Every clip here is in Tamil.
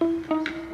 嗯。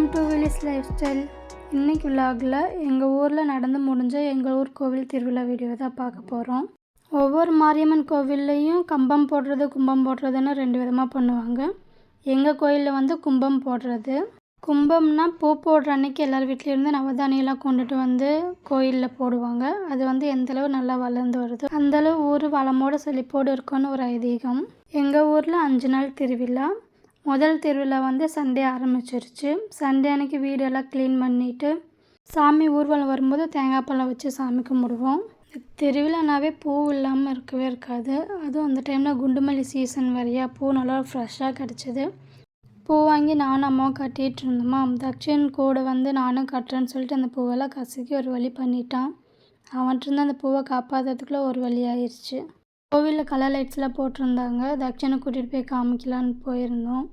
welcome to Willis lifestyle இன்றைக்கி விலாகில் எங்கள் ஊரில் நடந்து முடிஞ்ச எங்கள் ஊர் கோவில் திருவிழா வீடியோ தான் பார்க்க போகிறோம் ஒவ்வொரு மாரியம்மன் கோவில்லையும் கம்பம் போடுறது கும்பம் போடுறதுன்னு ரெண்டு விதமாக பண்ணுவாங்க. எங்கள் கோயிலில் வந்து கும்பம் போடுறது. கும்பம்னா பூ போடுற அன்னைக்கு எல்லார் வீட்லேருந்து நவதானியெல்லாம் கொண்டுட்டு வந்து கோயிலில் போடுவாங்க. அது வந்து எந்தளவு நல்லா வளர்ந்து வருது அந்தளவு ஊர் வளமோட செழிப்போடு இருக்கும்னு ஒரு ஐதீகம். எங்கள் ஊரில் அஞ்சு நாள் திருவிழா. முதல் திருவிழா வந்து சண்டே ஆரம்பிச்சிருச்சு. சண்டே அன்னைக்கு வீடெல்லாம் க்ளீன் பண்ணிவிட்டு சாமி ஊர்வலம் வரும்போது தேங்காய் பழம் வச்சு சாமி கும்பிடுவோம். திருவிழானாவே பூ இல்லாமல் இருக்கவே இருக்காது. அதுவும் அந்த டைமில் குண்டுமல்லி சீசன் வரையா பூ நல்லா ஃப்ரெஷ்ஷாக கிடச்சிது. பூ வாங்கி நானும் அம்மாவும் கட்டிகிட்டு இருந்தோமா தக்ஷன் கூட வந்து நானும் கட்டுறேன்னு சொல்லிட்டு அந்த பூவெல்லாம் கசக்கி ஒரு வழி பண்ணிட்டான். அவன்கிட்ட இருந்து அந்த பூவை காப்பாற்றுறதுக்குள்ளே ஒரு வழி ஆயிடுச்சு கோவிலில் கலர் லைட்ஸ்லாம் போட்டிருந்தாங்க. தக்ஷனை கூட்டிகிட்டு போய் காமிக்கலான்னு போயிருந்தோம்.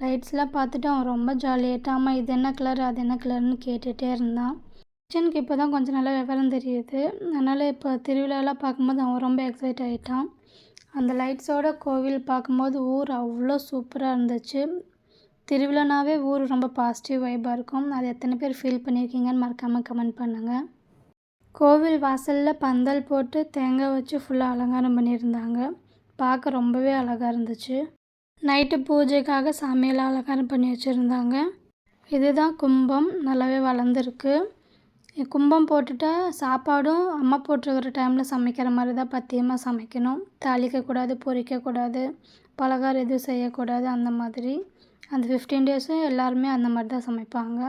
லைட்ஸ்லாம் பார்த்துட்டு அவன் ரொம்ப ஜாலியாகிட்டான் இது என்ன கலர் அது என்ன கலர்னு கேட்டுகிட்டே இருந்தான். தக்ஷனுக்கு இப்போ தான் கொஞ்சம் நல்லா விவரம் தெரியுது. அதனால் இப்போ திருவிழாலாம் பார்க்கும்போது அவன் ரொம்ப எக்ஸைட் ஆகிட்டான் அந்த லைட்ஸோட கோவில் பார்க்கும்போது ஊர் அவ்வளோ சூப்பராக இருந்துச்சு. திருவிழானாவே ஊர் ரொம்ப பாசிட்டிவ் வைபாக இருக்கும். அது எத்தனை பேர் ஃபீல் பண்ணியிருக்கீங்கன்னு மறக்காமல் கமெண்ட் பண்ணுங்கள் கோவில் வாசலில் பந்தல் போட்டு தேங்காய் வச்சு ஃபுல்லாக அலங்காரம் பண்ணியிருந்தாங்க. பார்க்க ரொம்பவே அழகாக இருந்துச்சு. நைட்டு பூஜைக்காக சாமியெல்லாம் அலங்காரம் பண்ணி வச்சுருந்தாங்க. இதுதான் கும்பம். நல்லாவே வளர்ந்துருக்கு. கும்பம் போட்டுட்டா சாப்பாடும் அம்மா போட்டிருக்கிற டைமில் சமைக்கிற மாதிரி தான் பத்தியமாக சமைக்கணும். தாளிக்கக்கூடாது பொரிக்கக்கூடாது பலகாரம் எதுவும் செய்யக்கூடாது அந்த மாதிரி. அந்த ஃபிஃப்டீன் டேஸும் எல்லாருமே அந்த மாதிரி தான் சமைப்பாங்க.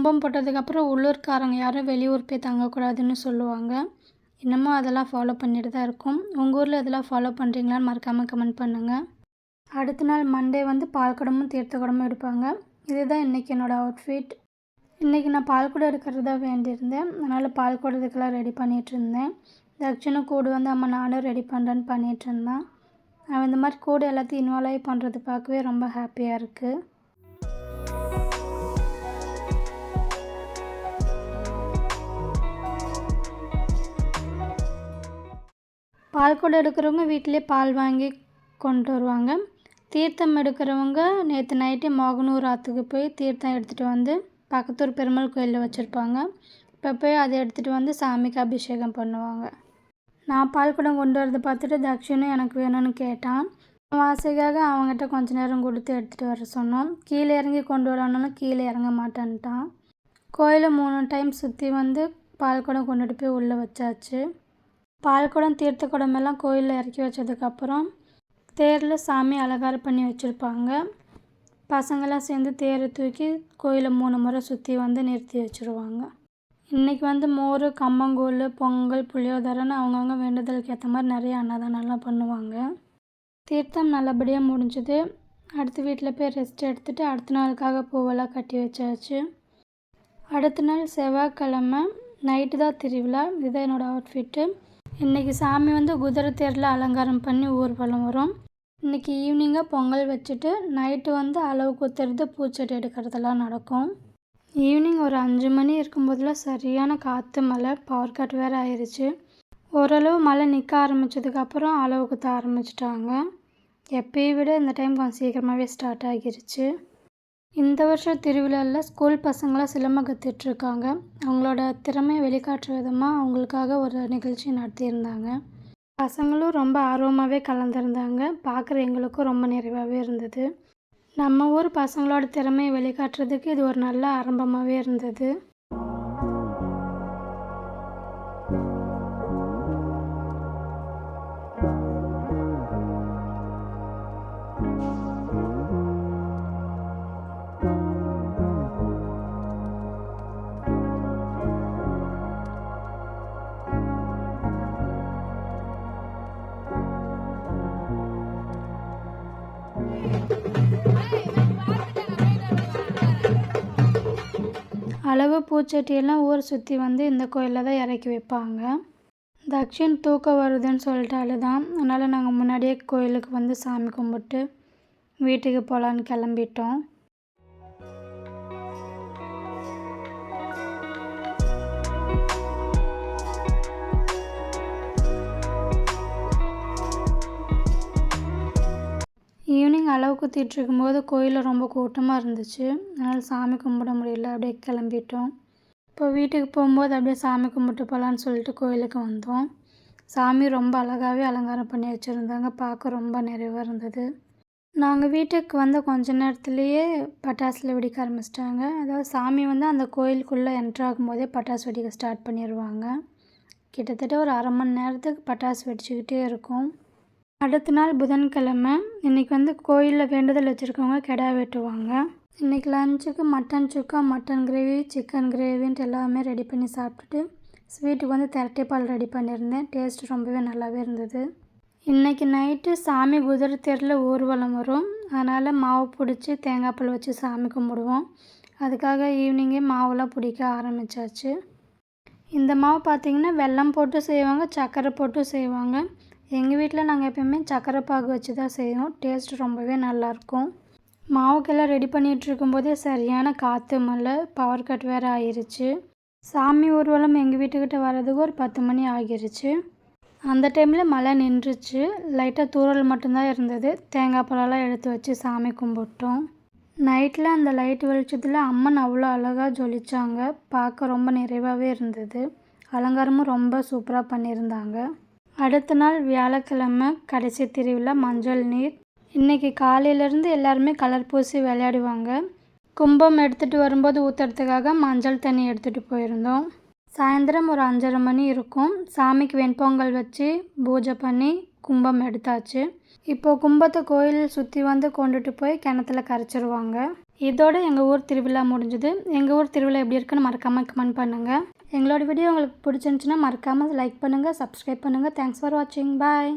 கும்பம் போட்டதுக்கப்புறம் உள்ளூர்காரங்க யாரும் வெளியூர் போய் தங்கக்கூடாதுன்னு சொல்லுவாங்க. இன்னமும் அதெல்லாம் ஃபாலோ பண்ணிட்டு தான் இருக்கும். உங்கள் ஊரில் இதெல்லாம் ஃபாலோ பண்ணுறீங்களான்னு மறக்காமல் கமெண்ட் பண்ணுங்கள் அடுத்த நாள் மண்டே வந்து பால் குடமும் தீர்த்த குடமும் எடுப்பாங்க. இதுதான் இன்றைக்கி என்னோடய அவுட்ஃபிட் இன்றைக்கி நான் பால் எடுக்கிறது எடுக்கிறதா வேண்டியிருந்தேன். அதனால் பால் குடத்துக்கெல்லாம் ரெடி பண்ணிகிட்டு இருந்தேன். தட்சணை கூடு வந்து அம்மா நானும் ரெடி பண்ணுறேன்னு பண்ணிகிட்டு இருந்தேன். அவன் இந்த மாதிரி கூடு எல்லாத்தையும் இன்வால்வ் ஆகி பண்ணுறது பார்க்கவே ரொம்ப ஹாப்பியாக இருக்குது பால் குடம் எடுக்கிறவங்க வீட்டிலே பால் வாங்கி கொண்டு வருவாங்க. தீர்த்தம் எடுக்கிறவங்க நேற்று நைட்டு மோகனூர் ஆற்றுக்கு போய் தீர்த்தம் எடுத்துகிட்டு வந்து பக்கத்தூர் பெருமாள் கோயிலில் வச்சுருப்பாங்க. இப்போ போய் அதை எடுத்துகிட்டு வந்து சாமிக்கு அபிஷேகம் பண்ணுவாங்க. நான் பால் குடம் கொண்டு வரதை பார்த்துட்டு தக்ஷனும் எனக்கு வேணும்னு கேட்டான். வாசைக்காக அவங்ககிட்ட கொஞ்ச நேரம் கொடுத்து எடுத்துகிட்டு வர சொன்னோம் கீழே இறங்கி கொண்டு வரணும்னு கீழே இறங்க மாட்டேன்ட்டான். கோயிலை மூணு டைம் சுற்றி வந்து பால் குடம் கொண்டுட்டு போய் உள்ளே வச்சாச்சு. பால்குடம் தீர்த்த குடமெல்லாம் கோயிலில் இறக்கி வச்சதுக்கப்புறம் தேரில் சாமி அலங்காரம் பண்ணி வச்சுருப்பாங்க. பசங்களாம் சேர்ந்து தேரை தூக்கி கோயிலை மூணு முறை சுற்றி வந்து நிறுத்தி வச்சுருவாங்க. இன்றைக்கி வந்து மோர் கம்மங்கூழ் பொங்கல் புளியோதரைன்னு அவங்கவுங்க வேண்டுதலுக்கு ஏற்ற மாதிரி நிறைய அன்னதானம்லாம் பண்ணுவாங்க. தீர்த்தம் நல்லபடியாக முடிஞ்சுது. அடுத்த வீட்டில் போய் ரெஸ்ட் எடுத்துகிட்டு அடுத்த நாளுக்காக பூவெல்லாம் கட்டி வச்சாச்சு. அடுத்த நாள் செவ்வாய்க்கிழமை நைட்டு தான் திருவிழா. இதுதான் என்னோடய அவுட்ஃபிட்டு இன்றைக்கி சாமி வந்து குதிரை தேரில் அலங்காரம் பண்ணி ஊர்வலம் வரும். இன்றைக்கி ஈவினிங்காக பொங்கல் வச்சுட்டு நைட்டு வந்து அளவு குத்துறது பூச்செடி எடுக்கிறதெல்லாம் நடக்கும். ஈவினிங் ஒரு அஞ்சு மணி இருக்கும்போதெல்லாம் சரியான காற்று மழை பவர் கட் வேறு ஆயிடுச்சு ஓரளவு மழை நிற்க ஆரம்பித்ததுக்கப்புறம் அளவு குத்த ஆரம்பிச்சிட்டாங்க. எப்பயும் விட இந்த டைம் கொஞ்சம் சீக்கிரமாகவே ஸ்டார்ட் ஆகிருச்சு. இந்த வருஷம் திருவிழாவில் ஸ்கூல் பசங்களாம் சிலம்பம் கற்றுட்ருக்காங்க அவங்களோட திறமையை வெளிக்காட்டுற விதமாக அவங்களுக்காக ஒரு நிகழ்ச்சி நடத்தியிருந்தாங்க. பசங்களும் ரொம்ப ஆர்வமாகவே கலந்துருந்தாங்க. பார்க்குற எங்களுக்கும் ரொம்ப நிறைவாகவே இருந்தது. நம்ம ஊர் பசங்களோட திறமையை வெளிக்காட்டுறதுக்கு இது ஒரு நல்ல ஆரம்பமாகவே இருந்தது. அளவு பூச்சட்டியெல்லாம் ஊர் சுற்றி வந்து இந்த கோயிலில் தான் இறக்கி வைப்பாங்க. தக்ஷின் தூக்கம் வருதுன்னு சொல்லிட்டாலு தான் அதனால் நாங்கள் முன்னாடியே கோயிலுக்கு வந்து சாமி கும்பிட்டு வீட்டுக்கு போகலான்னு கிளம்பிட்டோம். ஈவினிங் அளவு குத்திட்டு இருக்கும்போது கோயிலில் ரொம்ப கூட்டமாக இருந்துச்சு. அதனால் சாமி கும்பிட முடியல. அப்படியே கிளம்பிட்டோம். இப்போ வீட்டுக்கு போகும்போது அப்படியே சாமி கும்பிட்டு போகலான்னு சொல்லிட்டு கோயிலுக்கு வந்தோம். சாமி ரொம்ப அழகாகவே அலங்காரம் பண்ணி வச்சுருந்தாங்க. பார்க்க ரொம்ப நிறைவாக இருந்தது. நாங்கள் வீட்டுக்கு வந்த கொஞ்ச நேரத்துலேயே பட்டாசுல வெடிக்க ஆரம்பிச்சிட்டாங்க. அதாவது சாமி வந்து அந்த கோயிலுக்குள்ளே என்ட்ரு ஆகும்போதே பட்டாசு வெடிக்க ஸ்டார்ட் பண்ணிடுவாங்க கிட்டத்தட்ட ஒரு அரை மணி நேரத்துக்கு பட்டாசு வெடிச்சுக்கிட்டே இருக்கும். அடுத்த நாள் புதன்கிழமை இன்றைக்கி வந்து கோயிலில் வேண்டுதல் வச்சுருக்கவங்க கிடா வெட்டுவாங்க. இன்றைக்கி லஞ்சுக்கு mutton sukka mutton gravy chicken கிரேவின்ட்டு எல்லாமே ரெடி பண்ணி சாப்பிட்டுட்டு ஸ்வீட்டுக்கு வந்து திரட்டை பால் ரெடி பண்ணியிருந்தேன். டேஸ்ட் ரொம்பவே நல்லாவே இருந்தது. இன்றைக்கி நைட்டு சாமி குதிரை தேரில் ஊர்வலம் வரும். அதனால் மாவு பிடிச்சி தேங்காய் பால் வச்சு சாமி கும்பிடுவோம். அதுக்காக ஈவினிங்கே மாவுலாம் பிடிக்க ஆரம்பித்தாச்சு இந்த மாவு பார்த்திங்கன்னா வெல்லம் போட்டு செய்வாங்க சர்க்கரை போட்டு செய்வாங்க. எங்கள் வீட்டில் நாங்கள் எப்பயுமே சக்கரை பாகு வச்சு தான் செய்வோம். டேஸ்ட் ரொம்பவே நல்லாயிருக்கும் மாவுக்கெல்லாம் ரெடி பண்ணிகிட்டு இருக்கும்போதே சரியான காற்று மழை பவர் கட் வேறு ஆயிடுச்சு சாமி ஊர்வலம் எங்கள் வீட்டுக்கிட்ட வர்றதுக்கு ஒரு பத்து மணி ஆகிருச்சு. அந்த டைமில் மழை நின்றுச்சு. லைட்டாக தூறல் மட்டும்தான் இருந்தது. தேங்காய் பழம்லாம் எடுத்து வச்சு சாமி கும்பிட்டோம். நைட்டில் அந்த லைட் வெளிச்சத்தில் அம்மன் அவ்வளோ அழகாக ஜொலிச்சாங்க. பார்க்க ரொம்ப நிறைவாகவே இருந்தது. அலங்காரமும் ரொம்ப சூப்பராக பண்ணியிருந்தாங்க. அடுத்த நாள் வியாழக்கிழமை கடைசி திருவிழா மஞ்சள் நீர். இன்றைக்கி காலையிலேருந்து எல்லாருமே கலர் பூசி விளையாடுவாங்க. கும்பம் எடுத்துகிட்டு வரும்போது ஊற்றுறதுக்காக மஞ்சள் தண்ணி எடுத்துகிட்டு போயிருந்தோம். சாயந்தரம் ஒரு அஞ்சரை மணி இருக்கும். சாமிக்கு வெண்பொங்கல் வச்சு பூஜை பண்ணி கும்பம் எடுத்தாச்சு. இப்போது கும்பத்தை கோயில் சுற்றி வந்து கொண்டுட்டு போய் கிணத்துல கரைச்சிருவாங்க. இதோட எங்கள் ஊர் திருவிழா முடிஞ்சுது. எங்கள் ஊர் திருவிழா எப்படி இருக்குன்னு மறக்காமல் கமெண்ட் பண்ணுங்கள் எங்களோட வீடியோ உங்களுக்கு பிடிச்சிருந்துச்சின்னா மறக்காமல் லைக் பண்ணுங்கள் சப்ஸ்கிரைப் பண்ணுங்கள் தேங்க்ஸ் ஃபார் வாட்சிங் பாய்